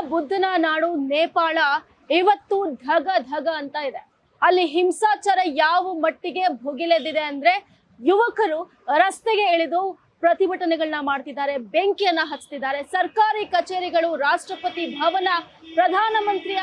ಬುದ್ಧನ ನಾಡು ನೇಪಾಳ ಇವತ್ತು ಧಗ ಧಗ ಅಂತ ಇದೆ. ಅಲ್ಲಿ ಹಿಂಸಾಚಾರ ಯಾವ ಮಟ್ಟಿಗೆ ಭುಗಿಲೆದಿದೆ ಅಂದ್ರೆ ಯುವಕರು ರಸ್ತೆಗೆ ಇಳಿದು ಪ್ರತಿಭಟನೆಗಳನ್ನ ಮಾಡ್ತಿದ್ದಾರೆ, ಬೆಂಕಿಯನ್ನ ಹಚ್ತಿದ್ದಾರೆ. ಸರ್ಕಾರಿ ಕಚೇರಿಗಳು, ರಾಷ್ಟ್ರಪತಿ ಭವನ, ಪ್ರಧಾನಮಂತ್ರಿಯ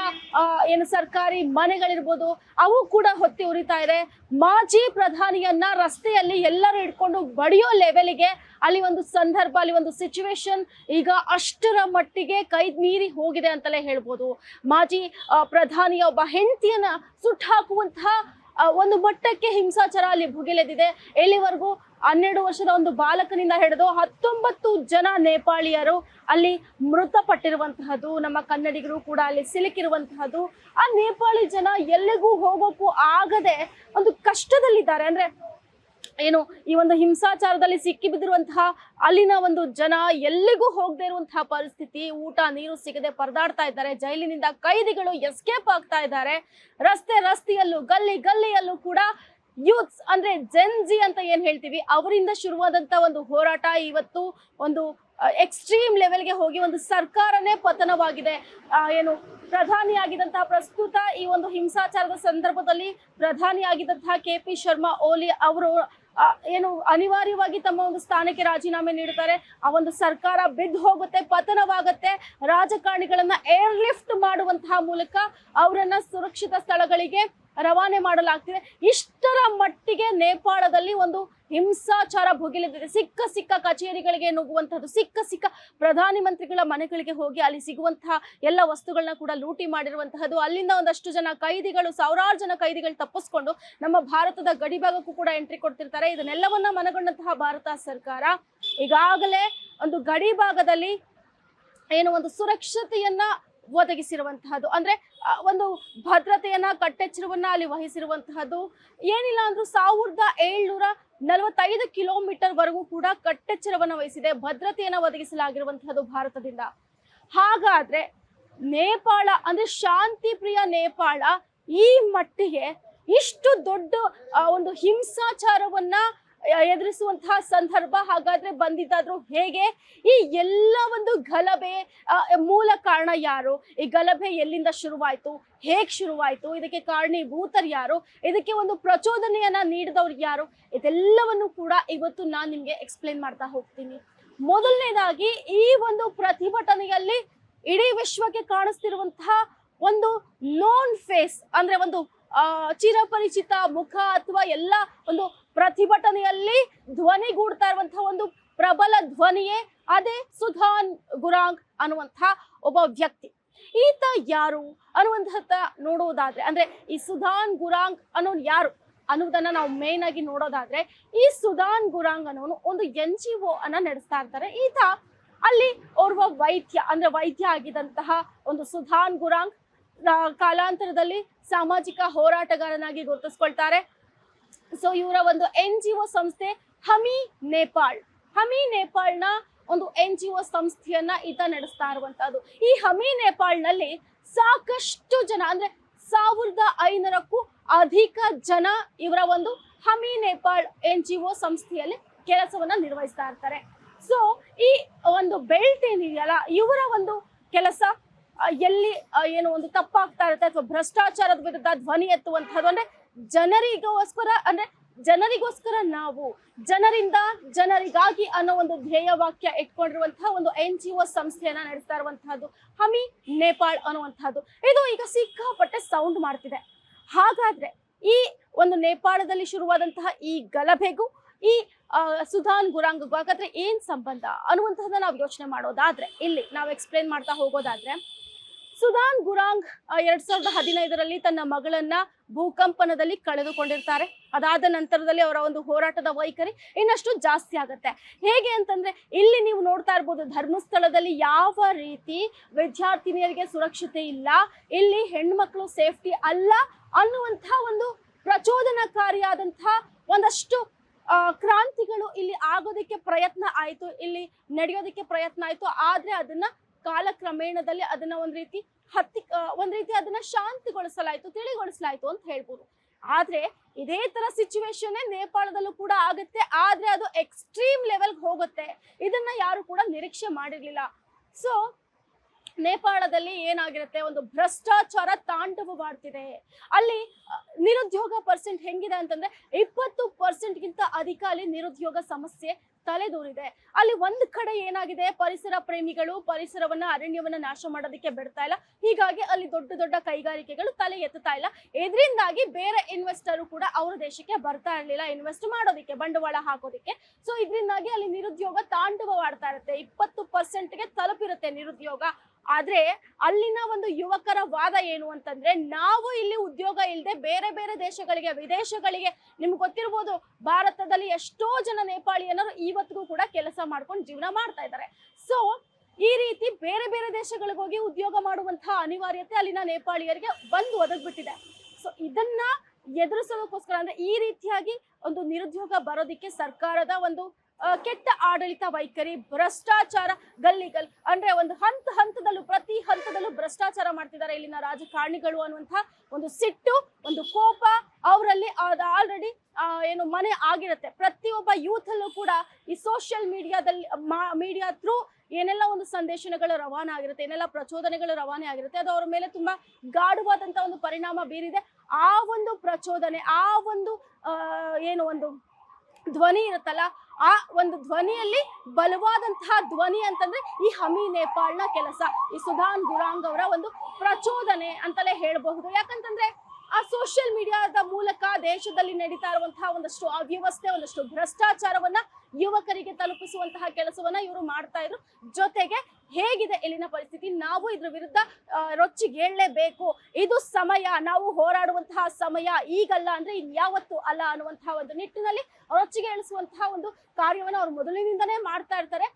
ಏನು ಸರ್ಕಾರಿ ಮನೆಗಳಿರ್ಬೋದು, ಅವು ಕೂಡ ಹೊತ್ತಿ ಉರಿತಾ ಇದೆ. ಮಾಜಿ ಪ್ರಧಾನಿಯನ್ನ ರಸ್ತೆಯಲ್ಲಿ ಎಲ್ಲರೂ ಇಟ್ಕೊಂಡು ಬಡಿಯೋ ಲೆವೆಲ್ಗೆ ಅಲ್ಲಿ ಒಂದು ಸಂದರ್ಭ, ಅಲ್ಲಿ ಒಂದು ಸಿಚುವೇಶನ್ ಈಗ ಅಷ್ಟರ ಮಟ್ಟಿಗೆ ಕೈ ಮೀರಿ ಹೋಗಿದೆ ಅಂತಲೇ ಹೇಳ್ಬೋದು. ಮಾಜಿ ಪ್ರಧಾನಿಯ ಒಬ್ಬ ಹೆಂಡತಿಯನ್ನ ಸುಟ್ಟು ಹಾಕುವಂತಹ ಒಂದು ಮಟ್ಟಕ್ಕೆ ಹಿಂಸಾಚಾರ ಅಲ್ಲಿ ಭುಗಿಲೆದಿದೆ ಎಲ್ಲಿವರೆಗೂ ಹನ್ನೆರಡು ವರ್ಷದ ಒಂದು ಬಾಲಕನಿಂದ ಹಿಡಿದು ಹತ್ತೊಂಬತ್ತು ಜನ ನೇಪಾಳಿಯರು ಅಲ್ಲಿ ಮೃತಪಟ್ಟಿರುವಂತಹದ್ದು, ನಮ್ಮ ಕನ್ನಡಿಗರು ಕೂಡ ಅಲ್ಲಿ ಸಿಲುಕಿರುವಂತಹದ್ದು. ಆ ನೇಪಾಳಿ ಜನ ಎಲ್ಲಿಗೂ ಹೋಗೋಕ್ಕೂ ಆಗದೆ ಒಂದು ಕಷ್ಟದಲ್ಲಿದ್ದಾರೆ. ಅಂದ್ರೆ ಏನು, ಈ ಒಂದು ಹಿಂಸಾಚಾರದಲ್ಲಿ ಸಿಕ್ಕಿ ಬಿದ್ದಿರುವಂತಹ ಅಲ್ಲಿನ ಒಂದು ಜನ ಎಲ್ಲಿಗೂ ಹೋಗದೆ ಇರುವಂತಹ ಪರಿಸ್ಥಿತಿ, ಊಟ, ನೀರು ಸಿಗದೆ ಪರದಾಡ್ತಾ ಇದ್ದಾರೆ. ಜೈಲಿನಿಂದ ಕೈದಿಗಳು ಎಸ್ಕೇಪ್ ಆಗ್ತಾ ಇದ್ದಾರೆ. ರಸ್ತೆ ರಸ್ತೆಯಲ್ಲೂ, ಗಲ್ಲಿ ಗಲ್ಲಿಯಲ್ಲೂ ಕೂಡ ಯೂತ್ಸ್ ಅಂದ್ರೆ ಜೆನ್ಜಿ ಅಂತ ಏನ್ ಹೇಳ್ತೀವಿ, ಅವರಿಂದ ಶುರುವಾದಂತ ಒಂದು ಹೋರಾಟ ಇವತ್ತು ಒಂದು ಎಕ್ಸ್ಟ್ರೀಮ್ ಲೆವೆಲ್ಗೆ ಹೋಗಿ ಒಂದು ಸರ್ಕಾರನೇ ಪತನವಾಗಿದೆ. ಏನು ಪ್ರಧಾನಿಯಾಗಿದ್ದಂತಹ ಪ್ರಸ್ತುತ ಈ ಒಂದು ಹಿಂಸಾಚಾರದ ಸಂದರ್ಭದಲ್ಲಿ ಪ್ರಧಾನಿಯಾಗಿದ್ದಂತಹ ಕೆ ಪಿ ಶರ್ಮಾ, ಓಲಿ ಅವರು ಏನು ಅನಿವಾರ್ಯವಾಗಿ ತಮ್ಮ ಒಂದು ಸ್ಥಾನಕ್ಕೆ ರಾಜೀನಾಮೆ ನೀಡುತ್ತಾರೆ. ಆ ಒಂದು ಸರ್ಕಾರ ಬಿದ್ದು ಹೋಗುತ್ತೆ, ಪತನವಾಗುತ್ತೆ. ರಾಜಕಾರಣಿಗಳನ್ನ ಏರ್ಲಿಫ್ಟ್ ಮಾಡುವಂತಹ ಮೂಲಕ ಅವರನ್ನ ಸುರಕ್ಷಿತ ಸ್ಥಳಗಳಿಗೆ ರವಾನೆ ಮಾಡಲಾಗ್ತಿದೆ. ಇಷ್ಟರ ಮಟ್ಟಿಗೆ ನೇಪಾಳದಲ್ಲಿ ಒಂದು ಹಿಂಸಾಚಾರ ಭೋಗಿಲಿದೆ ಸಿಕ್ಕ ಸಿಕ್ಕ ಕಚೇರಿಗಳಿಗೆ ನುಗ್ಗುವಂಥದ್ದು ಸಿಕ್ಕ ಸಿಕ್ಕ ಪ್ರಧಾನಿ ಮಂತ್ರಿಗಳ ಮನೆಗಳಿಗೆ ಹೋಗಿ ಅಲ್ಲಿ ಸಿಗುವಂತಹ ಎಲ್ಲ ವಸ್ತುಗಳನ್ನ ಕೂಡ ಲೂಟಿ ಮಾಡಿರುವಂತಹದ್ದು, ಅಲ್ಲಿಂದ ಒಂದಷ್ಟು ಜನ ಕೈದಿಗಳು, ಸಾವಿರಾರು ಜನ ಕೈದಿಗಳು ತಪ್ಪಿಸ್ಕೊಂಡು ನಮ್ಮ ಭಾರತದ ಗಡಿ ಭಾಗಕ್ಕೂ ಕೂಡ ಎಂಟ್ರಿ ಕೊಡ್ತಿರ್ತಾರೆ. ಇದನ್ನೆಲ್ಲವನ್ನ ಮನಗೊಂಡಂತಹ ಭಾರತ ಸರ್ಕಾರ ಈಗಾಗಲೇ ಒಂದು ಗಡಿ ಭಾಗದಲ್ಲಿ ಏನು ಒಂದು ಸುರಕ್ಷತೆಯನ್ನ ಒದಗಿಸಿರುವಂತಹದ್ದು. ಅಂದ್ರೆ ಒಂದು ಭದ್ರತೆಯನ್ನ, ಕಟ್ಟೆಚ್ಚರವನ್ನ ಅಲ್ಲಿ ವಹಿಸಿರುವಂತಹದ್ದು. ಏನಿಲ್ಲ ಅಂದ್ರು ಸಾವಿರದ ಏಳ್ನೂರ ನಲವತ್ತೈದು ಕಿಲೋಮೀಟರ್ ವರೆಗೂ ಕೂಡ ಕಟ್ಟೆಚ್ಚರವನ್ನ ವಹಿಸಿದೆ, ಭದ್ರತೆಯನ್ನ ಒದಗಿಸಲಾಗಿರುವಂತಹದ್ದು ಭಾರತದಿಂದ. ಹಾಗಾದ್ರೆ, ನೇಪಾಳ, ಅಂದ್ರೆ ಶಾಂತಿ ಪ್ರಿಯ ನೇಪಾಳ ಈ ಮಟ್ಟಿಗೆ ಇಷ್ಟು ದೊಡ್ಡ ಒಂದು ಹಿಂಸಾಚಾರವನ್ನ ಎದುರಿಸುವಂತಹ ಸಂದರ್ಭ ಹಾಗಾದ್ರೆ ಬಂದಿದ್ದಾದ್ರೂ ಹೇಗೆ? ಈ ಎಲ್ಲ ಒಂದು ಗಲಭೆ ಮೂಲ ಕಾರಣ ಯಾರು? ಈ ಗಲಭೆ ಎಲ್ಲಿಂದ ಶುರುವಾಯ್ತು? ಹೇಗ್ ಶುರುವಾಯ್ತು? ಇದಕ್ಕೆ ಕಾರಣೀಭೂತರು ಯಾರು? ಇದಕ್ಕೆ ಒಂದು ಪ್ರಚೋದನೆಯನ್ನ ನೀಡಿದವ್ರು ಯಾರು? ಇದೆಲ್ಲವನ್ನು ಕೂಡ ಇವತ್ತು ನಾನು ನಿಮ್ಗೆ ಎಕ್ಸ್ಪ್ಲೇನ್ ಮಾಡ್ತಾ ಹೋಗ್ತೀನಿ. ಮೊದಲನೇದಾಗಿ ಈ ಒಂದು ಪ್ರತಿಭಟನೆಯಲ್ಲಿ ಇಡೀ ವಿಶ್ವಕ್ಕೆ ಕಾಣಿಸ್ತಿರುವಂತಹ ಒಂದು ನೋನ್ ಫೇಸ್ ಅಂದ್ರೆ ಒಂದು ಚಿರಪರಿಚಿತ ಮುಖ ಅಥವಾ ಎಲ್ಲ ಒಂದು ಪ್ರತಿಭಟನೆಯಲ್ಲಿ ಧ್ವನಿಗೂಡ್ತಾ ಇರುವಂತಹ ಒಂದು ಪ್ರಬಲ ಧ್ವನಿಯೇ ಅದೇ ಸುಧಾನ್ ಗುರಾಂಗ್ ಅನ್ನುವಂತಹ ಒಬ್ಬ ವ್ಯಕ್ತಿ. ಈತ ಯಾರು ಅನ್ನುವಂಥ ನೋಡುವುದಾದ್ರೆ, ಅಂದ್ರೆ ಈ ಸುಧಾನ್ ಗುರಾಂಗ್ ಅನ್ನೋನು ಯಾರು ಅನ್ನೋದನ್ನ ನಾವು ಮೇನ್ ಆಗಿ ನೋಡೋದಾದ್ರೆ, ಈ ಸುಧಾನ್ ಗುರಾಂಗ್ ಅನ್ನೋನು ಒಂದು ಎನ್ ಜಿ ಒ ಅನ್ನ ನಡೆಸ್ತಾ ಇರ್ತಾರೆ. ಈತ ಅಲ್ಲಿ ಓರ್ವ ವೈದ್ಯ, ಅಂದ್ರೆ ವೈದ್ಯ ಆಗಿದಂತಹ ಒಂದು ಸುಧಾನ್ ಗುರಾಂಗ್ ಕಾಲಾಂತರದಲ್ಲಿ ಸಾಮಾಜಿಕ ಹೋರಾಟಗಾರನಾಗಿ ಗುರುತಿಸ್ಕೊಳ್ತಾರೆ. ಸೊ ಇವರ ಒಂದು ಎನ್ ಜಿ ಒ ಸಂಸ್ಥೆ ಹಮಿ ನೇಪಾಳ್. ಹಮಿ ನೇಪಾಳ್ನ ಒಂದು ಎನ್ ಜಿ ಒ ಸಂಸ್ಥೆಯನ್ನ ಈತ ನಡೆಸ್ತಾ ಇರುವಂತಹದ್ದು ಈ ಹಮಿ ನೇಪಾಳ್ನಲ್ಲಿ ಸಾಕಷ್ಟು ಜನ, ಅಂದ್ರೆ ಸಾವಿರದ ಐನೂರಕ್ಕೂ ಅಧಿಕ ಜನ ಇವರ ಒಂದು Hami Nepal N G O ಸಂಸ್ಥೆಯಲ್ಲಿ ಕೆಲಸವನ್ನ ನಿರ್ವಹಿಸ್ತಾ ಇರ್ತಾರೆ. ಸೊ ಈ ಒಂದು ಬೆಲ್ಟ್ ಏನಿದೆಯಲ್ಲ, ಇವರ ಒಂದು ಕೆಲಸ ಎಲ್ಲಿ ಏನು ಒಂದು ತಪ್ಪಾಗ್ತಾ ಇರುತ್ತೆ ಅಥವಾ ಭ್ರಷ್ಟಾಚಾರದ ವಿರುದ್ಧ ಧ್ವನಿ ಎತ್ತುವಂತಹದ್ದು ಅಂದ್ರೆ ಜನರಿಗೋಸ್ಕರ, ಅಂದ್ರೆ ಜನರಿಗೋಸ್ಕರ ನಾವು, ಜನರಿಂದ ಜನರಿಗಾಗಿ ಅನ್ನೋ ಒಂದು ಧ್ಯೇಯ ವಾಕ್ಯ ಇಟ್ಕೊಂಡಿರುವಂತಹ ಒಂದು ಎನ್ ಜಿ ಒ ಸಂಸ್ಥೆಯನ್ನ ನಡೆಸ್ತಾ ಇರುವಂತಹದ್ದು ಹಮಿ ನೇಪಾಳ್ ಅನ್ನುವಂಥದ್ದು. ಇದು ಈಗ ಸಿಕ್ಕಾಪಟ್ಟೆ ಸೌಂಡ್ ಮಾಡ್ತಿದೆ. ಹಾಗಾದ್ರೆ ಈ ಒಂದು ನೇಪಾಳದಲ್ಲಿ ಶುರುವಾದಂತಹ ಈ ಗಲಭೆಗೂ, ಈ ಸುಧಾನ್ ಗುರಾಂಗಗೂ ಹಾಗಾದ್ರೆ ಏನ್ ಸಂಬಂಧ ಅನ್ನುವಂಥದ್ದನ್ನ ನಾವು ಯೋಚನೆ ಮಾಡೋದಾದ್ರೆ, ಇಲ್ಲಿ ನಾವು ಎಕ್ಸ್ಪ್ಲೇನ್ ಮಾಡ್ತಾ ಹೋಗೋದಾದ್ರೆ ಸುಧಾನ್ ಗುರಾಂಗ್ ಎರಡ್ ಸಾವಿರದ ಹದಿನೈದರಲ್ಲಿ ತನ್ನ ಮಗಳನ್ನ ಭೂಕಂಪನದಲ್ಲಿ ಕಳೆದುಕೊಂಡಿರ್ತಾರೆ. ಅದಾದ ನಂತರದಲ್ಲಿ ಅವರ ಒಂದು ಹೋರಾಟದ ವೈಖರಿ ಇನ್ನಷ್ಟು ಜಾಸ್ತಿ ಆಗುತ್ತೆ. ಹೇಗೆ ಅಂತಂದ್ರೆ, ಇಲ್ಲಿ ನೀವು ನೋಡ್ತಾ ಇರ್ಬೋದು, ಧರ್ಮಸ್ಥಳದಲ್ಲಿ ಯಾವ ರೀತಿ ವಿದ್ಯಾರ್ಥಿನಿಯರಿಗೆ ಸುರಕ್ಷತೆ ಇಲ್ಲ, ಇಲ್ಲಿ ಹೆಣ್ಮಕ್ಳು ಸೇಫ್ಟಿ ಅಲ್ಲ ಅನ್ನುವಂಥ ಒಂದು ಪ್ರಚೋದನಕಾರಿಯಾದಂತಹ ಒಂದಷ್ಟು ಕ್ರಾಂತಿಗಳು ಇಲ್ಲಿ ಆಗೋದಕ್ಕೆ ಪ್ರಯತ್ನ ಆಯಿತು, ಇಲ್ಲಿ ನಡೆಯೋದಕ್ಕೆ ಪ್ರಯತ್ನ ಆಯಿತು, ಆದ್ರೆ ಅದನ್ನ ಕಾಲಕ್ರಮೇಣದಲ್ಲಿ ಅದನ್ನ ಒಂದ್ ರೀತಿ ಹತ್ತಿ ಒಂದ್ ರೀತಿ ಅದನ್ನ ಶಾಂತಿಗೊಳಿಸಲಾಯ್ತು, ತಿಳಿಗೊಳಿಸಲಾಯ್ತು ಅಂತ ಹೇಳ್ಬೋದು. ಆದ್ರೆ ಇದೇ ತರ ಸಿಚುವೇಶನ್ ನೇಪಾಳದಲ್ಲೂ ಕೂಡ ಆಗುತ್ತೆ. ಆದ್ರೆ ಅದು ಎಕ್ಸ್ಟ್ರೀಮ್ ಲೆವೆಲ್ಗೆ ಹೋಗುತ್ತೆ. ಇದನ್ನ ಯಾರು ಕೂಡ ನಿರೀಕ್ಷೆ ಮಾಡಿರ್ಲಿಲ್ಲ. ಸೊ ನೇಪಾಳದಲ್ಲಿ ಏನಾಗಿರುತ್ತೆ? ಒಂದು ಭ್ರಷ್ಟಾಚಾರ ತಾಂಡವ ಮಾಡ್ತಿದೆ. ಅಲ್ಲಿ ನಿರುದ್ಯೋಗ ಪರ್ಸೆಂಟ್ ಹೆಂಗಿದೆ ಅಂತಂದ್ರೆ ಇಪ್ಪತ್ತು ಪರ್ಸೆಂಟ್ಗಿಂತ ಅಧಿಕ ಅಲ್ಲಿ ನಿರುದ್ಯೋಗ ಸಮಸ್ಯೆ ತಲೆದೂರಿದೆ. ಅಲ್ಲಿ ಒಂದ್ ಕಡೆ ಏನಾಗಿದೆ? ಪರಿಸರ ಪ್ರೇಮಿಗಳು ಪರಿಸರವನ್ನ, ಅರಣ್ಯವನ್ನ ನಾಶ ಮಾಡೋದಕ್ಕೆ ಬಿಡ್ತಾ ಇಲ್ಲ. ಹೀಗಾಗಿ ಅಲ್ಲಿ ದೊಡ್ಡ ದೊಡ್ಡ ಕೈಗಾರಿಕೆಗಳು ತಲೆ ಎತ್ತುತ್ತಾ ಇಲ್ಲ. ಇದರಿಂದಾಗಿ ಬೇರೆ ಇನ್ವೆಸ್ಟರ್ ಕೂಡ ಅವರ ದೇಶಕ್ಕೆ ಬರ್ತಾ ಇರಲಿಲ್ಲ ಇನ್ವೆಸ್ಟ್ ಮಾಡೋದಕ್ಕೆ, ಬಂಡವಾಳ ಹಾಕೋದಕ್ಕೆ. ಸೊ ಇದರಿಂದಾಗಿ ಅಲ್ಲಿ ನಿರುದ್ಯೋಗ ತಾಂಡವವಾಡ್ತಾ ಇರುತ್ತೆ. ಇಪ್ಪತ್ತು ಪರ್ಸೆಂಟ್ಗೆ ತಲುಪಿರುತ್ತೆ ನಿರುದ್ಯೋಗ. ಆದ್ರೆ, ಅಲ್ಲಿನ ಒಂದು ಯುವಕರ ವಾದ ಏನು ಅಂತಂದ್ರೆ, ನಾವು ಇಲ್ಲಿ ಉದ್ಯೋಗ ಇಲ್ಲದೆ ಬೇರೆ ಬೇರೆ ದೇಶಗಳಿಗೆ, ವಿದೇಶಗಳಿಗೆ, ನಿಮ್ಗೆ ಗೊತ್ತಿರ್ಬೋದು, ಭಾರತದಲ್ಲಿ ಎಷ್ಟೋ ಜನ ನೇಪಾಳಿಯನ್ನರು ಇವತ್ತಿಗೂ ಕೂಡ ಕೆಲಸ ಮಾಡ್ಕೊಂಡು ಜೀವನ ಮಾಡ್ತಾ ಇದ್ದಾರೆ. ಸೊ ಈ ರೀತಿ ಬೇರೆ ಬೇರೆ ದೇಶಗಳಿಗೆ ಹೋಗಿ ಉದ್ಯೋಗ ಮಾಡುವಂತಹ ಅನಿವಾರ್ಯತೆ ಅಲ್ಲಿನ ನೇಪಾಳಿಯರಿಗೆ ಬಂದು ಒದಗ್ಬಿಟ್ಟಿದೆ. ಸೊ ಇದನ್ನ ಎದುರಿಸೋದಕ್ಕೋಸ್ಕರ ಅಂದ್ರೆ ಈ ರೀತಿಯಾಗಿ ಒಂದು ನಿರುದ್ಯೋಗ ಬರೋದಿಕ್ಕೆ ಸರ್ಕಾರದ ಒಂದು ಕೆಟ್ಟ ಆಡಳಿತ ವೈಖರಿ, ಭ್ರಷ್ಟಾಚಾರ ಗಲ್ಲಿ ಗಲ್ ಅಂದ್ರೆ ಒಂದು ಹಂತ ಹಂತದಲ್ಲೂ ಪ್ರತಿ ಹಂತದಲ್ಲೂ ಭ್ರಷ್ಟಾಚಾರ ಮಾಡ್ತಿದ್ದಾರೆ ಇಲ್ಲಿನ ರಾಜಕಾರಣಿಗಳು ಅನ್ನುವಂತಹ ಒಂದು ಸಿಟ್ಟು, ಒಂದು ಕೋಪ ಅವರಲ್ಲಿ ಆಲ್ರೆಡಿ ಏನು ಮನೆ ಆಗಿರುತ್ತೆ. ಪ್ರತಿಯೊಬ್ಬ ಯೂತ್ ಕೂಡ ಈ ಸೋಷಿಯಲ್ ಮೀಡಿಯಾದಲ್ಲಿ ಮೀಡಿಯಾ ಥ್ರೂ ಏನೆಲ್ಲ ಒಂದು ಸಂದೇಶಗಳು ರವಾನೆ ಆಗಿರುತ್ತೆ, ಏನೆಲ್ಲ ಪ್ರಚೋದನೆಗಳು ರವಾನೆ ಆಗಿರುತ್ತೆ, ಅದು ಅವರ ಮೇಲೆ ತುಂಬಾ ಗಾಢವಾದಂತಹ ಒಂದು ಪರಿಣಾಮ ಬೀರಿದೆ. ಆ ಒಂದು ಪ್ರಚೋದನೆ, ಆ ಒಂದು ಏನು ಒಂದು ಧ್ವನಿ ಇರುತ್ತಲ್ಲ, ಆ ಒಂದು ಧ್ವನಿಯಲ್ಲಿ ಬಲವಾದಂತಹ ಧ್ವನಿ ಅಂತಂದ್ರೆ ಈ ಹಮಿ ನೇಪಾಳ್ನ ಕೆಲಸ, ಈ ಸುಧಾನ್ ಗುರಾಂಗ್ ಅವರ ಒಂದು ಪ್ರಚೋದನೆ ಅಂತಲೇ ಹೇಳಬಹುದು. ಯಾಕಂತಂದ್ರೆ ಆ ಸೋಷಿಯಲ್ ಮೀಡಿಯಾದ ಮೂಲಕ ದೇಶದಲ್ಲಿ ನಡೀತಾ ಇರುವಂತಹ ಒಂದಷ್ಟು ಅವ್ಯವಸ್ಥೆ, ಒಂದಷ್ಟು ಭ್ರಷ್ಟಾಚಾರವನ್ನ ಯುವಕರಿಗೆ ತಲುಪಿಸುವಂತಹ ಕೆಲಸವನ್ನ ಇವರು ಮಾಡ್ತಾ ಇದ್ರು. ಜೊತೆಗೆ ಹೇಗಿದೆ ಇಲ್ಲಿನ ಪರಿಸ್ಥಿತಿ? ನಾವು ಇದ್ರ ವಿರುದ್ಧ ರೊಚ್ಚಿಗೇಳಲೇಬೇಕು ಇದು ಸಮಯ. ನಾವು ಹೋರಾಡುವಂತಹ ಸಮಯ ಈಗಲ್ಲ ಅಂದ್ರೆ ಇನ್ಯಾವತ್ತು ಅಲ್ಲ ಅನ್ನುವಂತಹ ಒಂದು ನಿಟ್ಟಿನಲ್ಲಿ ರೊಚ್ಚಿಗೆ ಇಳಿಸುವಂತಹ ಒಂದು ಕಾರ್ಯವನ್ನು ಅವ್ರು ಮೊದಲಿನಿಂದನೇ ಮಾಡ್ತಾ ಇರ್ತಾರೆ.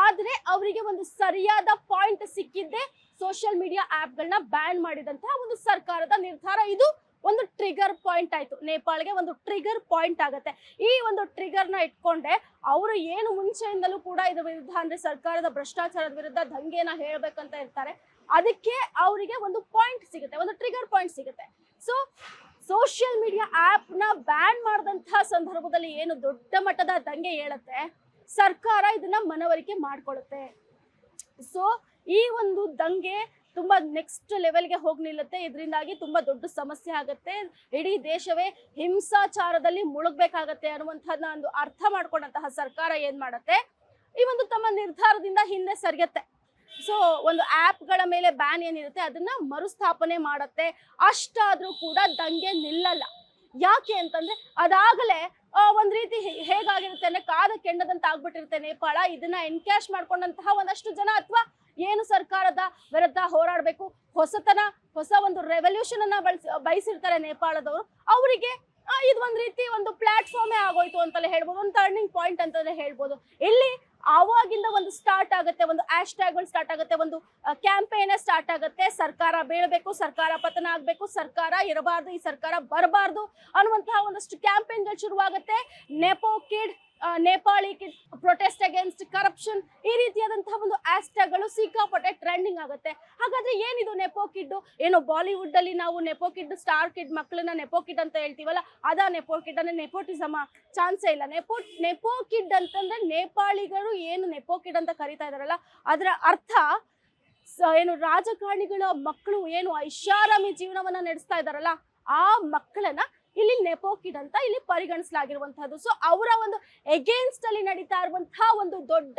ಆದ್ರೆ ಅವರಿಗೆ ಒಂದು ಸರಿಯಾದ ಪಾಯಿಂಟ್ ಸಿಕ್ಕಿದ್ದೆ ಸೋಷಿಯಲ್ ಮೀಡಿಯಾ ಆ್ಯಪ್ಗಳನ್ನ ಬ್ಯಾನ್ ಮಾಡಿದಂತಹ ಒಂದು ಸರ್ಕಾರದ ನಿರ್ಧಾರ. ಇದು ಒಂದು ಟ್ರಿಗರ್ ಪಾಯಿಂಟ್ ಆಯ್ತು. ನೇಪಾಳ್ಗೆ ಒಂದು ಟ್ರಿಗರ್ ಪಾಯಿಂಟ್ ಆಗುತ್ತೆ. ಈ ಒಂದು ಟ್ರಿಗರ್ನ ಇಟ್ಕೊಂಡೆ ಅವರು ಏನು ಮುಂಚೆಯಿಂದಲೂ ಕೂಡ ಇದ್ರ ವಿರುದ್ಧ ಅಂದ್ರೆ ಸರ್ಕಾರದ ಭ್ರಷ್ಟಾಚಾರದ ವಿರುದ್ಧ ದಂಗೆನ ಹೇಳ್ಬೇಕಂತ ಇರ್ತಾರೆ. ಅದಕ್ಕೆ ಅವರಿಗೆ ಒಂದು ಪಾಯಿಂಟ್ ಸಿಗುತ್ತೆ, ಒಂದು ಟ್ರಿಗರ್ ಪಾಯಿಂಟ್ ಸಿಗುತ್ತೆ. ಸೊ ಸೋಷಿಯಲ್ ಮೀಡಿಯಾ ಆಪ್ನ ಬ್ಯಾನ್ ಮಾಡಿದಂತಹ ಸಂದರ್ಭದಲ್ಲಿ ಏನು ದೊಡ್ಡ ಮಟ್ಟದ ದಂಗೆ ಹೇಳುತ್ತೆ? ಸರ್ಕಾರ ಇದನ್ನ ಮನವರಿಕೆ ಮಾಡ್ಕೊಳ್ಳುತ್ತೆ. ಸೊ ಈ ಒಂದು ದಂಗೆ ತುಂಬಾ ನೆಕ್ಸ್ಟ್ ಲೆವೆಲ್ಗೆ ಹೋಗಿ ನಿಲ್ಲುತ್ತೆ. ಇದರಿಂದಾಗಿ ತುಂಬಾ ದೊಡ್ಡ ಸಮಸ್ಯೆ ಆಗುತ್ತೆ. ಇಡೀ ದೇಶವೇ ಹಿಂಸಾಚಾರದಲ್ಲಿ ಮುಳುಗ್ಬೇಕಾಗತ್ತೆ ಅನ್ನುವಂಥದ್ದನ್ನ ಒಂದು ಅರ್ಥ ಮಾಡ್ಕೊಂಡಂತಹ ಸರ್ಕಾರ ಏನ್ ಮಾಡುತ್ತೆ? ಈ ಒಂದು ತಮ್ಮ ನಿರ್ಧಾರದಿಂದ ಹಿಂದೆ ಸರಿಯತ್ತೆ. ಸೊ ಒಂದು ಆ್ಯಪ್ಗಳ ಮೇಲೆ ಬ್ಯಾನ್ ಏನಿರುತ್ತೆ, ಅದನ್ನ ಮರುಸ್ಥಾಪನೆ ಮಾಡುತ್ತೆ. ಅಷ್ಟಾದ್ರೂ ಕೂಡ ದಂಗೆ ನಿಲ್ಲಲ್ಲ. ಯಾಕೆ ಅಂತಂದ್ರೆ ಅದಾಗಲೇ ಒಂದ್ ರೀತಿ ಹೇಗಾಗಿರುತ್ತೆ ಕಾದ ಕೆಂಡದಂತ ಆಗ್ಬಿಟ್ಟಿರುತ್ತೆ ನೇಪಾಳ ಇದನ್ನ ಎನ್ಕ್ಯಾಶ್ ಮಾಡ್ಕೊಂಡಂತಹ ಒಂದಷ್ಟು ಜನ ಅಥವಾ ಏನು ಸರ್ಕಾರದ ವಿರುದ್ಧ ಹೋರಾಡಬೇಕು, ಹೊಸತನ, ಹೊಸ ಒಂದು ರೆವಲ್ಯೂಷನ್ ಅನ್ನ ಬಳಸಿ, ಬಯಸಿರ್ತಾರೆ ನೇಪಾಳದವರು, ಅವರಿಗೆ ಇದು ಒಂದ್ ರೀತಿ ಒಂದು ಪ್ಲಾಟ್ಫಾರ್ಮೇ ಆಗೋಯ್ತು ಅಂತಲೇ ಹೇಳ್ಬೋದು, ಒಂದು ಟರ್ನಿಂಗ್ ಪಾಯಿಂಟ್ ಅಂತಲೇ ಹೇಳ್ಬೋದು. ಇಲ್ಲಿ ಆವಾಗಿಂದ ಒಂದು ಸ್ಟಾರ್ಟ್ ಆಗುತ್ತೆ, ಒಂದು ಹ್ಯಾಶ್ ಟ್ಯಾಗ್ಗಳು ಸ್ಟಾರ್ಟ್ ಆಗುತ್ತೆ, ಒಂದು ಕ್ಯಾಂಪೇನ್ ಸ್ಟಾರ್ಟ್ ಆಗುತ್ತೆ. ಸರ್ಕಾರ ಬೀಳಬೇಕು, ಸರ್ಕಾರ ಪತನ ಆಗಬೇಕು, ಸರ್ಕಾರ ಇರಬಾರ್ದು, ಈ ಸರ್ಕಾರ ಬರಬಾರ್ದು ಅನ್ನುವಂತಹ ಒಂದಷ್ಟು ಕ್ಯಾಂಪೇನ್ಗಳು ಶುರುವಾಗುತ್ತೆ. Nepo kid Nepali kid protest against corruption ಈ ರೀತಿಯಾದಂತಹ ಒಂದು ಗಳು ಸಿಕ್ಕಾಪಟ್ಟೆ ಟ್ರೆಂಡಿಂಗ್ ಆಗುತ್ತೆ. ಹಾಗಾದ್ರೆ ಏನಿದು ನೆಪೋ ಕಿಡ್ ಏನು ಬಾಲಿವುಡ್ ಅಲ್ಲಿ ನಾವು ನೆಪೋ ಕಿಡ್ ಸ್ಟಾರ್ ಕಿಡ್ ಮಕ್ಕಳನ್ನ ನೆಪೋ ಕಿಡ್ ಅಂತ ಹೇಳ್ತೀವಲ್ಲ, ಅದ ನೆಪೋ ಕಿಡ್ ಅಂದ್ರೆ ನೆಪೋಟಿಸಮ ಚಾನ್ಸೇ ಇಲ್ಲ. ನೆಪೋ ನೆಪೋ ಕಿಡ್ ಅಂತಂದ್ರೆ ನೇಪಾಳಿಗಳು ಏನು ನೆಪೋ ಕಿಡ್ ಅಂತ ಕರಿತಾ ಇದಾರಲ್ಲ ಅದರ ಅರ್ಥ ಏನು ರಾಜಕಾರಣಿಗಳ ಮಕ್ಕಳು ಏನು ಐಷಾರಾಮಿ ಜೀವನವನ್ನ ನಡೆಸ್ತಾ ಇದಾರಲ್ಲ ಆ ಮಕ್ಕಳನ್ನ ಇಲ್ಲಿ ನೆಪೋಕಿಡ್ ಅಂತ ಇಲ್ಲಿ ಪರಿಗಣಿಸಲಾಗಿರುವಂತಹದ್ದು ಸೊ ಅವರ ಒಂದು ಎಗೇನ್ಸ್ಟ್ ಅಲ್ಲಿ ನಡೀತಾ ಇರುವಂತಹ ಒಂದು ದೊಡ್ಡ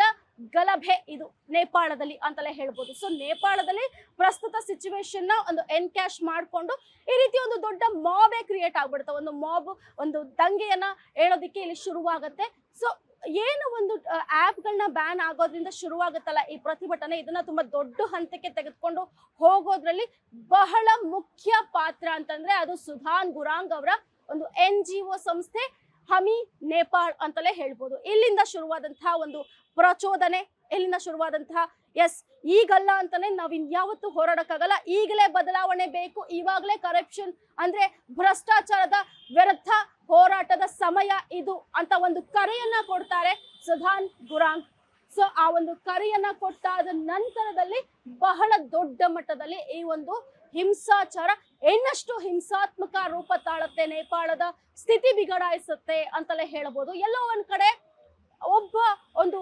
ಗಲಭೆ ಇದು ನೇಪಾಳದಲ್ಲಿ ಅಂತಲೇ ಹೇಳ್ಬೋದು. ಸೊ ನೇಪಾಳದಲ್ಲಿ ಪ್ರಸ್ತುತ ಸಿಚುವೇಶನ್ನ ಒಂದು ಎನ್ಕ್ಯಾಶ್ ಮಾಡಿಕೊಂಡು ಈ ರೀತಿ ಒಂದು ದೊಡ್ಡ ಮಾಬೇ ಕ್ರಿಯೇಟ್ ಆಗ್ಬಿಡುತ್ತೆ. ಒಂದು ಮಾಬ್ ಒಂದು ದಂಗೆಯನ್ನ ಹೇಳೋದಿಕ್ಕೆ ಇಲ್ಲಿ ಶುರುವಾಗುತ್ತೆ. ಸೊ ಏನು ಒಂದು ಆ್ಯಪ್ಗಳನ್ನ ಬ್ಯಾನ್ ಆಗೋದ್ರಿಂದ ಶುರುವಾಗುತ್ತಲ್ಲ ಈ ಪ್ರತಿಭಟನೆ? ಇದನ್ನ ತುಂಬಾ ದೊಡ್ಡ ಹಂತಕ್ಕೆ ತೆಗೆದುಕೊಂಡು ಹೋಗೋದ್ರಲ್ಲಿ ಬಹಳ ಮುಖ್ಯ ಪಾತ್ರ ಅಂತಂದ್ರೆ ಅದು ಸುಧಾನ್ ಗುರಾಂಗ್ ಅವರ ಒಂದು ಎನ್ ಸಂಸ್ಥೆ ಹಮಿ ನೇಪಾಳ್ ಅಂತಲೇ ಹೇಳ್ಬೋದು. ಇಲ್ಲಿಂದ ಶುರುವಾದಂತಹ ಒಂದು ಪ್ರಚೋದನೆ, ಇಲ್ಲಿಂದ ಶುರುವಾದಂತಹ ಎಸ್, ಈಗಲ್ಲ ಅಂತಾನೆ ನಾವ್ ಇನ್ಯಾವತ್ತೂ ಹೋರಾಡಕ್ಕಾಗಲ್ಲ. ಈಗಲೇ ಬದಲಾವಣೆ ಬೇಕು ಇವಾಗಲೇ ಕರಪ್ಷನ್ ಅಂದ್ರೆ ಭ್ರಷ್ಟಾಚಾರದ ವಿರುದ್ಧ ಹೋರಾಟದ ಸಮಯ ಇದು ಅಂತ ಒಂದು ಕರೆಯನ್ನ ಕೊಡ್ತಾರೆ ಸುಧಾನ್ ಗುರಾಂಗ್. ಸೊ ಆ ಒಂದು ಕರೆಯನ್ನ ಕೊಟ್ಟಾದ ನಂತರದಲ್ಲಿ ಬಹಳ ದೊಡ್ಡ ಮಟ್ಟದಲ್ಲಿ ಈ ಒಂದು ಹಿಂಸಾಚಾರ ಇನ್ನಷ್ಟು ಹಿಂಸಾತ್ಮಕ ರೂಪ ತಾಳುತ್ತೆ, ನೇಪಾಳದ ಸ್ಥಿತಿ ಬಿಗಡಾಯಿಸುತ್ತೆ ಅಂತಲೇ ಹೇಳಬಹುದು. ಎಲ್ಲೋ ಒಂದ್ ಕಡೆ ಒಬ್ಬ ಒಂದು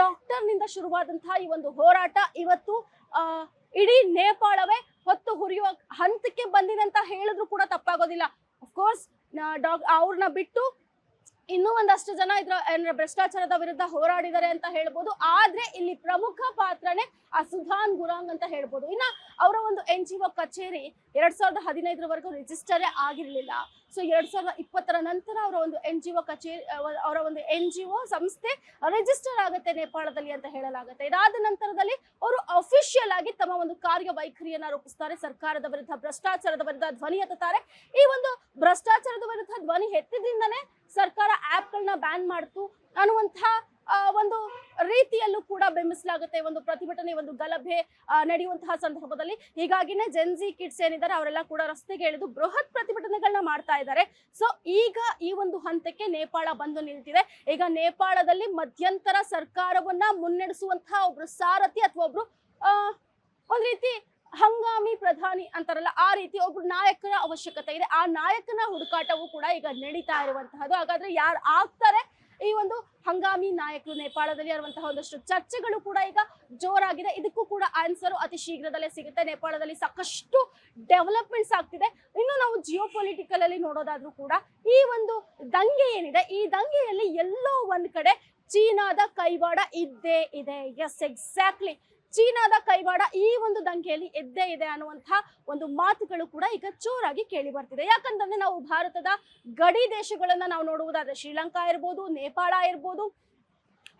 ಡಾಕ್ಟರ್ನಿಂದ ಶುರುವಾದಂತಹ ಈ ಒಂದು ಹೋರಾಟ ಇವತ್ತು ಇಡೀ ನೇಪಾಳವೇ ಹೊತ್ತು ಹುರಿಯುವ ಹಂತಕ್ಕೆ ಬಂದಿದೆ ಅಂತ ಹೇಳಿದ್ರು ಕೂಡ ತಪ್ಪಾಗೋದಿಲ್ಲ. ಅಫ್ಕೋರ್ಸ್ ಡಾಕ್ ಅವ್ರನ್ನ ಬಿಟ್ಟು ಇನ್ನೂ ಒಂದಷ್ಟು ಜನ ಇದ್ರ ಭ್ರಷ್ಟಾಚಾರದ ವಿರುದ್ಧ ಹೋರಾಡಿದ್ದಾರೆ ಅಂತ ಹೇಳ್ಬೋದು. ಆದ್ರೆ ಇಲ್ಲಿ ಪ್ರಮುಖ ಪಾತ್ರನೇ ಆ ಸುಧಾನ್ ಗುರಾಂಗ್ ಅಂತ ಹೇಳ್ಬೋದು. ಇನ್ನ ಅವರ ಒಂದು ಎನ್ ಜಿ ಒ ಕಚೇರಿ ಎರಡ್ ಸಾವಿರದ ಹದಿನೈದರವರೆಗೂ ರಿಜಿಸ್ಟರೇ ಆಗಿರಲಿಲ್ಲ. ಸೊ ಎರಡ್ ಸಾವಿರದ ಇಪ್ಪತ್ತರ ನಂತರ ಅವರ ಒಂದು ಎನ್ ಜಿ ಒ ಕಚೇರಿ, ಅವರ ಒಂದು ಎನ್ ಜಿ ಒ ಸಂಸ್ಥೆ ರಿಜಿಸ್ಟರ್ ಆಗುತ್ತೆ ನೇಪಾಳದಲ್ಲಿ ಅಂತ ಹೇಳಲಾಗುತ್ತೆ. ಇದಾದ ನಂತರದಲ್ಲಿ ಅವರು ಅಫಿಷಿಯಲ್ ಆಗಿ ತಮ್ಮ ಒಂದು ಕಾರ್ಯವೈಖರಿಯನ್ನ ರೂಪಿಸ್ತಾರೆ. ಸರ್ಕಾರದ ವಿರುದ್ಧ, ಭ್ರಷ್ಟಾಚಾರದ ವಿರುದ್ಧ ಧ್ವನಿ ಎತ್ತುತ್ತಾರೆ. ಈ ಒಂದು ಭ್ರಷ್ಟಾಚಾರದ ವಿರುದ್ಧ ಧ್ವನಿ ಎತ್ತಿದ್ರಿಂದನೇ ಸರ್ಕಾರ ಆ್ಯಪ್ಗಳನ್ನ ಬ್ಯಾನ್ ಮಾಡ್ತು ಅನ್ನುವಂಥ ಒಂದು ರೀತಿಯಲ್ಲೂ ಕೂಡ ಬೆಂಬಿಸಲಾಗುತ್ತೆ ಒಂದು ಪ್ರತಿಭಟನೆ ಒಂದು ಗಲಭೆ ನಡೆಯುವಂತಹ ಸಂದರ್ಭದಲ್ಲಿ. ಹೀಗಾಗಿನೇ ಜೆನ್ಜಿ ಕಿಡ್ಸ್ ಏನಿದ್ದಾರೆ, ಅವರೆಲ್ಲ ಕೂಡ ರಸ್ತೆಗೆ ಇಳಿದು ಬೃಹತ್ ಪ್ರತಿಭಟನೆಗಳನ್ನ ಮಾಡ್ತಾ ಇದ್ದಾರೆ. ಸೊ ಈಗ ಈ ಒಂದು ಹಂತಕ್ಕೆ ನೇಪಾಳ ಬಂದು ನಿಲ್ತಿದೆ ಈಗ ನೇಪಾಳದಲ್ಲಿ ಮಧ್ಯಂತರ ಸರ್ಕಾರವನ್ನ ಮುನ್ನಡೆಸುವಂತಹ ಒಬ್ರು ಸಾರಥಿ ಅಥವಾ ಒಬ್ರು ಒಂದು ರೀತಿ ಹಂಗಾಮಿ ಪ್ರಧಾನಿ ಅಂತಾರಲ್ಲ, ಆ ರೀತಿ ಒಬ್ರು ನಾಯಕನ ಅವಶ್ಯಕತೆ ಇದೆ. ಆ ನಾಯಕನ ಹುಡುಕಾಟವು ಕೂಡ ಈಗ ನಡೀತಾ ಇರುವಂತಹದ್ದು. ಹಾಗಾದ್ರೆ ಯಾರು ಆಗ್ತಾರೆ? ಈ ಒಂದು ಹಂಗಾಮಿ ನಾಯಕರು ನೇಪಾಳದಲ್ಲಿ ಇರುವಂತಹ ಒಂದಷ್ಟು ಚರ್ಚೆಗಳು ಕೂಡ ಈಗ ಜೋರಾಗಿದೆ. ಇದಕ್ಕೂ ಕೂಡ ಆನ್ಸರ್ ಅತಿ ಶೀಘ್ರದಲ್ಲೇ ಸಿಗುತ್ತೆ. ನೇಪಾಳದಲ್ಲಿ ಸಾಕಷ್ಟು ಡೆವಲಪ್ಮೆಂಟ್ಸ್ ಆಗ್ತಿದೆ. ಇನ್ನು ನಾವು ಜಿಯೋ ಪೊಲಿಟಿಕಲ್ ಅಲ್ಲಿ ನೋಡೋದಾದ್ರೂ ಕೂಡ ಈ ಒಂದು ದಂಗೆ ಏನಿದೆ? ಈ ದಂಗೆಯಲ್ಲಿ ಎಲ್ಲೋ ಒಂದ್ ಕಡೆ ಚೀನಾದ ಕೈವಾಡ ಇದ್ದೇ ಇದೆ. ಎಸ್ ಎಕ್ಸಾಕ್ಟ್ಲಿ ಚೀನಾದ ಕೈವಾಡ ಈ ಒಂದು ದಂಗೆಯಲ್ಲಿ ಎದ್ದೇ ಇದೆ ಅನ್ನುವಂತಹ ಒಂದು ಮಾತುಗಳು ಕೂಡ ಈಗ ಜೋರಾಗಿ ಕೇಳಿ ಬರ್ತಿದೆ. ಯಾಕಂತಂದ್ರೆ ನಾವು ಭಾರತದ ಗಡಿ ದೇಶಗಳನ್ನ ನಾವು ನೋಡುವುದಾದ್ರೆ ಶ್ರೀಲಂಕಾ ಇರ್ಬೋದು, ನೇಪಾಳ ಇರ್ಬೋದು,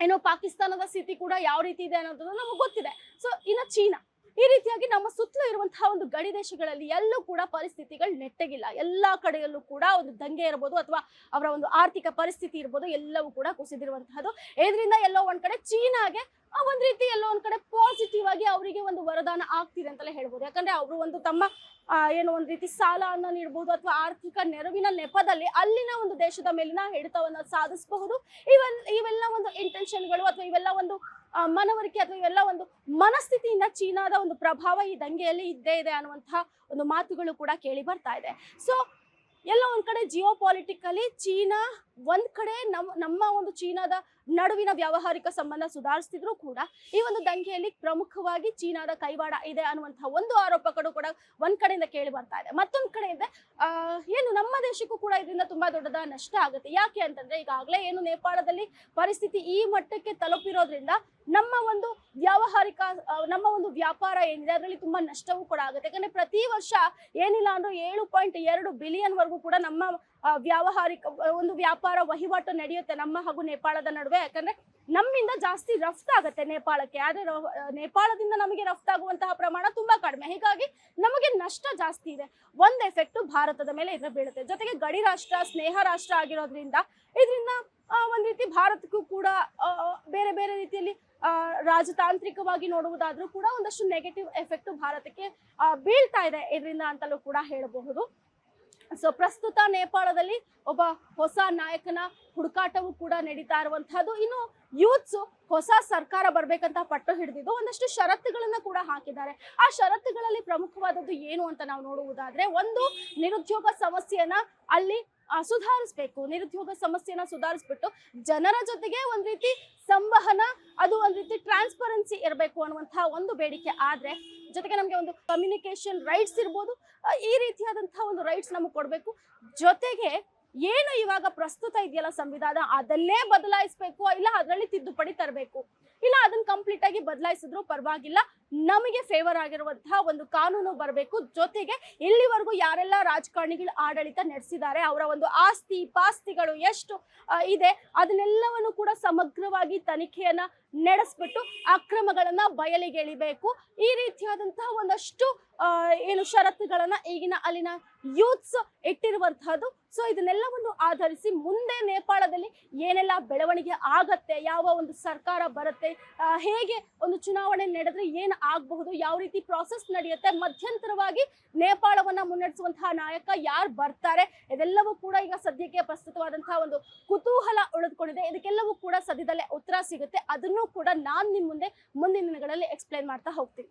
ಏನೋ ಪಾಕಿಸ್ತಾನದ ಸ್ಥಿತಿ ಕೂಡ ಯಾವ ರೀತಿ ಇದೆ ಅನ್ನೋದನ್ನು ನಮಗೆ ಗೊತ್ತಿದೆ. ಸೊ ಇನ್ನು ಚೀನಾ. ಈ ರೀತಿಯಾಗಿ ನಮ್ಮ ಸುತ್ತಲೂ ಇರುವಂತಹ ಒಂದು ಗಡಿ ದೇಶಗಳಲ್ಲಿ ಎಲ್ಲೂ ಕೂಡ ಪರಿಸ್ಥಿತಿಗಳು ನೆಟ್ಟಗಿಲ್ಲ. ಎಲ್ಲಾ ಕಡೆಯಲ್ಲೂ ಕೂಡ ಒಂದು ದಂಗೆ ಇರ್ಬೋದು ಅಥವಾ ಅವರ ಒಂದು ಆರ್ಥಿಕ ಪರಿಸ್ಥಿತಿ ಇರ್ಬೋದು, ಎಲ್ಲವೂ ಕೂಡ ಕುಸಿದಿರುವಂತಹದ್ದು. ಇದರಿಂದ ಎಲ್ಲೋ ಒಂದ್ ಕಡೆ ಚೀನಾಗೆ ಒಂದ್ ರೀತಿ ಎಲ್ಲೋ ಒಂದ್ ಕಡೆ ಪಾಸಿಟಿವ್ ಆಗಿ ಅವರಿಗೆ ಒಂದು ವರದಾನ ಆಗ್ತಿದೆ ಅಂತಲೇ ಹೇಳ್ಬೋದು. ಯಾಕಂದ್ರೆ ಅವರು ಒಂದು ತಮ್ಮ ಏನು ಒಂದು ರೀತಿ ಸಾಲವನ್ನು ನೀಡಬಹುದು ಅಥವಾ ಆರ್ಥಿಕ ನೆರವಿನ ನೆಪದಲ್ಲಿ ಅಲ್ಲಿನ ಒಂದು ದೇಶದ ಮೇಲಿನ ಹಿಡಿತವನ್ನು ಸಾಧಿಸಬಹುದು. ಇವೆಲ್ಲ ಇವೆಲ್ಲ ಒಂದು ಇಂಟೆನ್ಷನ್ಗಳು ಅಥವಾ ಇವೆಲ್ಲ ಒಂದು ಮನವರಿಕೆ ಅಥವಾ ಇವೆಲ್ಲ ಒಂದು ಮನಸ್ಥಿತಿಯಿಂದ ಚೀನಾದ ಒಂದು ಪ್ರಭಾವ ಈ ದಂಗೆಯಲ್ಲಿ ಇದ್ದೇ ಇದೆ ಅನ್ನುವಂತಹ ಒಂದು ಮಾತುಗಳು ಕೂಡ ಕೇಳಿ ಬರ್ತಾ ಇದೆ. ಸೊ ಎಲ್ಲ ಒಂದ್ ಕಡೆ ಜಿಯೋ ಪಾಲಿಟಿಕಲಿ ಚೀನಾ ಒಂದ್ ಕಡೆ ನಮ್ಮ ನಮ್ಮ ಒಂದು ಚೀನಾದ ನಡುವಿನ ವ್ಯಾವಹಾರಿಕ ಸಂಬಂಧ ಸುಧಾರಿಸ್ತಿದ್ರು ಕೂಡ ಈ ಒಂದು ದಂಗೆಯಲ್ಲಿ ಪ್ರಮುಖವಾಗಿ ಚೀನಾದ ಕೈವಾಡ ಇದೆ ಅನ್ನುವಂತಹ ಒಂದು ಆರೋಪಗಳು ಕೂಡ ಒಂದ್ ಕಡೆಯಿಂದ ಕೇಳಿ ಬರ್ತಾ ಇದೆ. ಮತ್ತೊಂದ್ ಕಡೆಯಿಂದ ಏನು ನಮ್ಮ ದೇಶಕ್ಕೂ ಕೂಡ ಇದರಿಂದ ತುಂಬಾ ದೊಡ್ಡದ ನಷ್ಟ ಆಗುತ್ತೆ. ಯಾಕೆ ಅಂತಂದ್ರೆ ಈಗಾಗಲೇ ಏನು ನೇಪಾಳದಲ್ಲಿ ಪರಿಸ್ಥಿತಿ ಈ ಮಟ್ಟಕ್ಕೆ ತಲುಪಿರೋದ್ರಿಂದ ನಮ್ಮ ಒಂದು ವ್ಯಾವಹಾರಿಕ ನಮ್ಮ ಒಂದು ವ್ಯಾಪಾರ ಏನಿದೆ ಅದರಲ್ಲಿ ತುಂಬಾ ನಷ್ಟವೂ ಕೂಡ ಆಗುತ್ತೆ. ಯಾಕಂದ್ರೆ ಪ್ರತಿ ವರ್ಷ ಏನಿಲ್ಲ ಅಂದ್ರೆ ಏಳು ಪಾಯಿಂಟ್ ಎರಡು ಬಿಲಿಯನ್ ವರೆಗೂ ಕೂಡ ನಮ್ಮ ವ್ಯಾವಹಾರಿಕ ಒಂದು ವ್ಯಾಪಾರ ವಹಿವಾಟು ನಡೆಯುತ್ತೆ ನಮ್ಮ ಹಾಗೂ ನೇಪಾಳದ ನಡುವೆ. ಯಾಕಂದ್ರೆ ನಮ್ಮಿಂದ ಜಾಸ್ತಿ ರಫ್ತಾಗತ್ತೆ ನೇಪಾಳಕ್ಕೆ. ಆದರೆ ನೇಪಾಳದಿಂದ ನಮಗೆ ರಫ್ತಾಗುವಂತಹ ಪ್ರಮಾಣ ತುಂಬಾ ಕಡಿಮೆ. ಹೀಗಾಗಿ ನಮಗೆ ನಷ್ಟ ಜಾಸ್ತಿ ಇದೆ. ಒಂದ್ ಎಫೆಕ್ಟ್ ಭಾರತದ ಮೇಲೆ ಇದ್ರ ಬೀಳುತ್ತೆ. ಜೊತೆಗೆ ಗಡಿ ರಾಷ್ಟ್ರ, ಸ್ನೇಹ ರಾಷ್ಟ್ರ ಆಗಿರೋದ್ರಿಂದ ಇದರಿಂದ ಒಂದ್ ರೀತಿ ಭಾರತಕ್ಕೂ ಕೂಡ ಬೇರೆ ಬೇರೆ ರೀತಿಯಲ್ಲಿ ರಾಜತಾಂತ್ರಿಕವಾಗಿ ನೋಡುವುದಾದ್ರೂ ಕೂಡ ಒಂದಷ್ಟು ನೆಗೆಟಿವ್ ಎಫೆಕ್ಟ್ ಭಾರತಕ್ಕೆ ಬೀಳ್ತಾ ಇದೆ. ಇದರಿಂದ ಅಂತಲೂ ಕೂಡ ಹೇಳಬಹುದು. ಸೊ ಪ್ರಸ್ತುತ ನೇಪಾಳದಲ್ಲಿ ಒಬ್ಬ ಹೊಸ ನಾಯಕನ ಹುಡುಕಾಟವು ಕೂಡ ನಡೀತಾ ಇರುವಂತಹದ್ದು. ಇನ್ನು ಯೂತ್ಸ್ ಹೊಸ ಸರ್ಕಾರ ಬರ್ಬೇಕಂತ ಪಟ್ಟು ಹಿಡಿದಿದ್ದು ಒಂದಷ್ಟು ಷರತ್ತುಗಳನ್ನ ಕೂಡ ಹಾಕಿದ್ದಾರೆ. ಆ ಷರತ್ತುಗಳಲ್ಲಿ ಪ್ರಮುಖವಾದದ್ದು ಏನು ಅಂತ ನಾವು ನೋಡುವುದಾದ್ರೆ, ಒಂದು ನಿರುದ್ಯೋಗ ಸಮಸ್ಯೆಯನ್ನ ಅಲ್ಲಿ ಸುಧಾರಿಸ್ಬೇಕು. ನಿರುದ್ಯೋಗ ಸಮಸ್ಯೆನ ಸುಧಾರಿಸ್ಬಿಟ್ಟು ಜನರ ಜೊತೆಗೆ ಒಂದ್ ರೀತಿ ಸಂವಹನ, ಅದು ಒಂದ್ ರೀತಿ ಟ್ರಾನ್ಸ್ಪರೆನ್ಸಿ ಇರಬೇಕು ಅನ್ನುವಂತಹ ಒಂದು ಬೇಡಿಕೆ. ಆದ್ರೆ ಜೊತೆಗೆ ನಮಗೆ ಒಂದು ಕಮ್ಯುನಿಕೇಶನ್ ರೈಟ್ಸ್ ಇರ್ಬೋದು. ಈ ರೀತಿಯಾದಂತಹ ಒಂದು ರೈಟ್ಸ್ ನಮಗೆ ಕೊಡಬೇಕು. ಜೊತೆಗೆ ಏನು ಇವಾಗ ಪ್ರಸ್ತುತ ಇದೆಯಲ್ಲ ಸಂವಿಧಾನ, ಅದನ್ನೇ ಬದಲಾಯಿಸಬೇಕು, ಇಲ್ಲ ಅದರಲ್ಲಿ ತಿದ್ದುಪಡಿ ತರಬೇಕು, ಇಲ್ಲ ಅದನ್ನ ಕಂಪ್ಲೀಟ್ ಆಗಿ ಬದಲಾಯಿಸಿದ್ರು ಪರವಾಗಿಲ್ಲ. ನಮಗೆ ಫೇವರ್ ಆಗಿರುವಂತಹ ಒಂದು ಕಾನೂನು ಬರಬೇಕು. ಜೊತೆಗೆ ಇಲ್ಲಿವರೆಗೂ ಯಾರೆಲ್ಲ ರಾಜಕಾರಣಿಗಳು, ಆಡಳಿತ ನಡೆಸಿದ್ದಾರೆ, ಅವರ ಒಂದು ಆಸ್ತಿ, ಪಾಸ್ತಿಗಳು ಎಷ್ಟು ಇದೆ, ಅದನ್ನೆಲ್ಲವನ್ನು ಕೂಡ ಸಮಗ್ರವಾಗಿ ತನಿಖೆಯನ್ನ ನಡೆಸ್ಬಿಟ್ಟು ಅಕ್ರಮಗಳನ್ನ ಬಯಲಿಗೆ ಎಳಿಬೇಕು. ಈ ರೀತಿಯಾದಂತಹ ಒಂದಷ್ಟು ಏನು ಷರತ್ತುಗಳನ್ನ ಈಗಿನ ಅಲ್ಲಿನ ಯೂತ್ಸ್ ಇಟ್ಟಿರುವಂತಹದ್ದು ಸೊ ಇದನ್ನೆಲ್ಲವನ್ನು ಆಧರಿಸಿ ಮುಂದೆ ನೇಪಾಳದಲ್ಲಿ ಏನೆಲ್ಲ ಬೆಳವಣಿಗೆ ಆಗತ್ತೆ, ಯಾವ ಒಂದು ಸರ್ಕಾರ ಬರುತ್ತೆ ಹೇಗೆ ಒಂದು ಚುನಾವಣೆ ನಡೆದ್ರೆ ಏನು ಆಗಬಹುದು, ಯಾವ ರೀತಿ ಪ್ರಾಸೆಸ್ ನಡೆಯುತ್ತೆ, ಮಧ್ಯಂತರವಾಗಿ ನೇಪಾಳವನ್ನ ಮುನ್ನಡೆಸುವಂತಹ ನಾಯಕ ಯಾರು ಬರ್ತಾರೆ, ಇದೆಲ್ಲವೂ ಕೂಡ ಈಗ ಸದ್ಯಕ್ಕೆ ಪ್ರಸ್ತುತವಾದಂತಹ ಒಂದು ಕುತೂಹಲ ಉಳಿದುಕೊಂಡಿದೆ. ಇದಕ್ಕೆಲ್ಲವೂ ಕೂಡ ಸದ್ಯದಲ್ಲೇ ಉತ್ತರ ಸಿಗುತ್ತೆ. ಅದನ್ನು ಕೂಡ ನಾನು ನಿಮ್ಮ ಮುಂದೆ ಮುಂದಿನ ದಿನಗಳಲ್ಲಿ ಎಕ್ಸ್ಪ್ಲೈನ್ ಮಾಡ್ತಾ ಹೋಗ್ತೀನಿ.